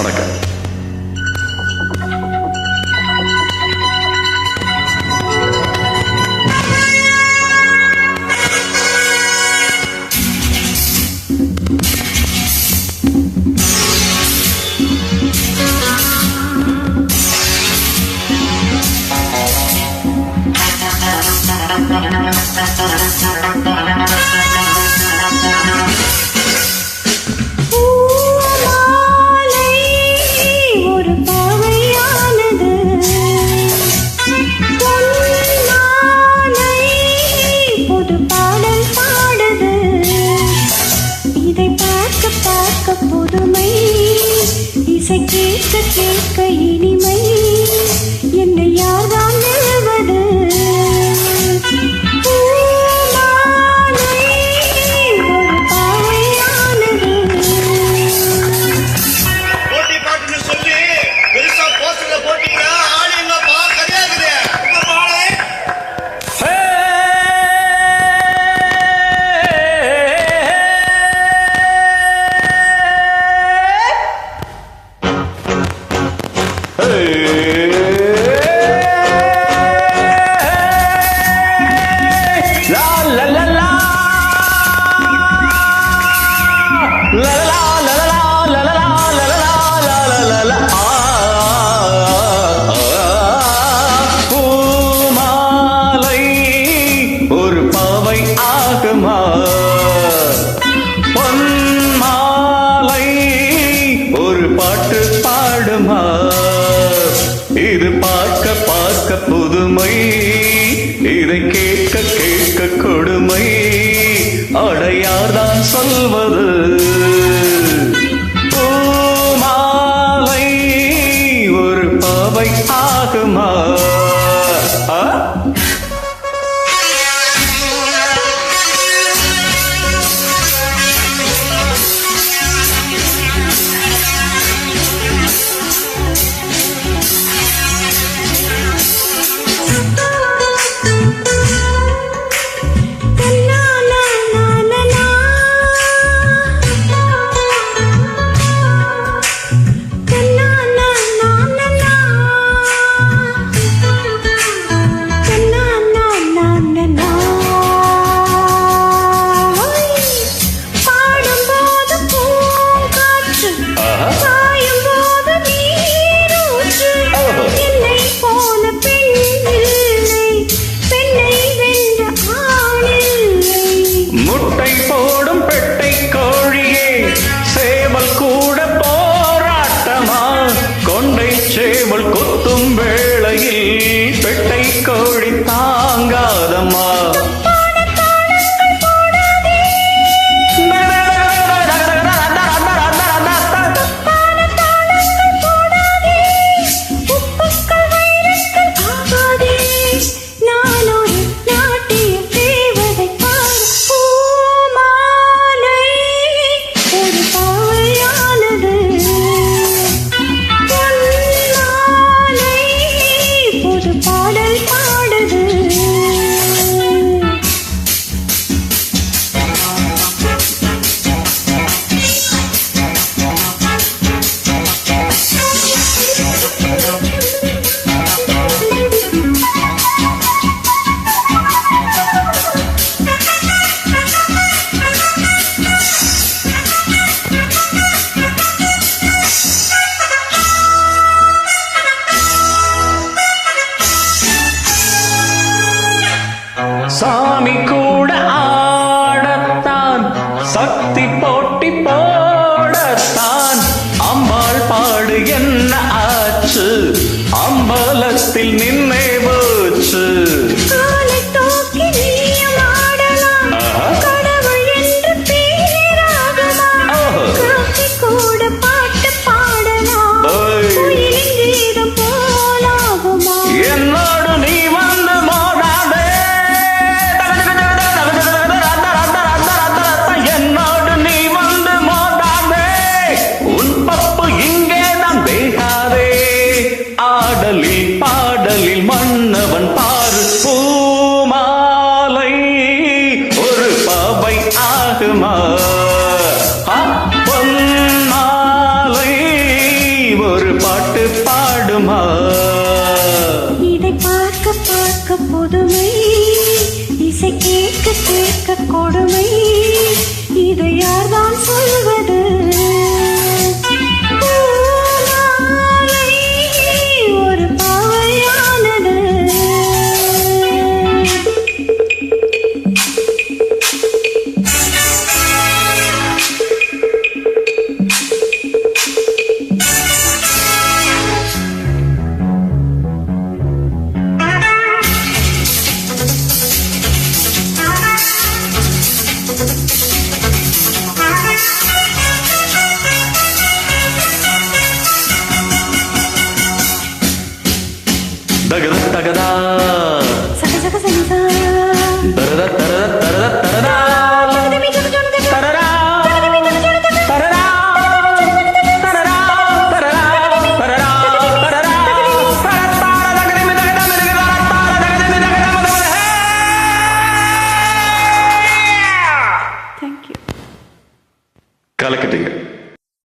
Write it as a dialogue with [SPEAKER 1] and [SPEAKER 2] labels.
[SPEAKER 1] നടക്കാം Thank you. கேட்க இனிமை.
[SPEAKER 2] பாட்டு
[SPEAKER 3] பாடுமா? இது பார்க்க பார்க்க புதுமை. இதை கேட்க கேட்க கொடுமை. அடையார்தான் சொல்வது.
[SPEAKER 1] Thank
[SPEAKER 3] சாமி கூட ஆடத்தான். சக்தி போட்டி போடத்தான். அம்பாள் பாடு என்ன ஆச்சு? அம்பலத்தில் நின்று புதுமை. இசை கேட்க கேட்க
[SPEAKER 1] கொடுமை. తగదు
[SPEAKER 3] తగదా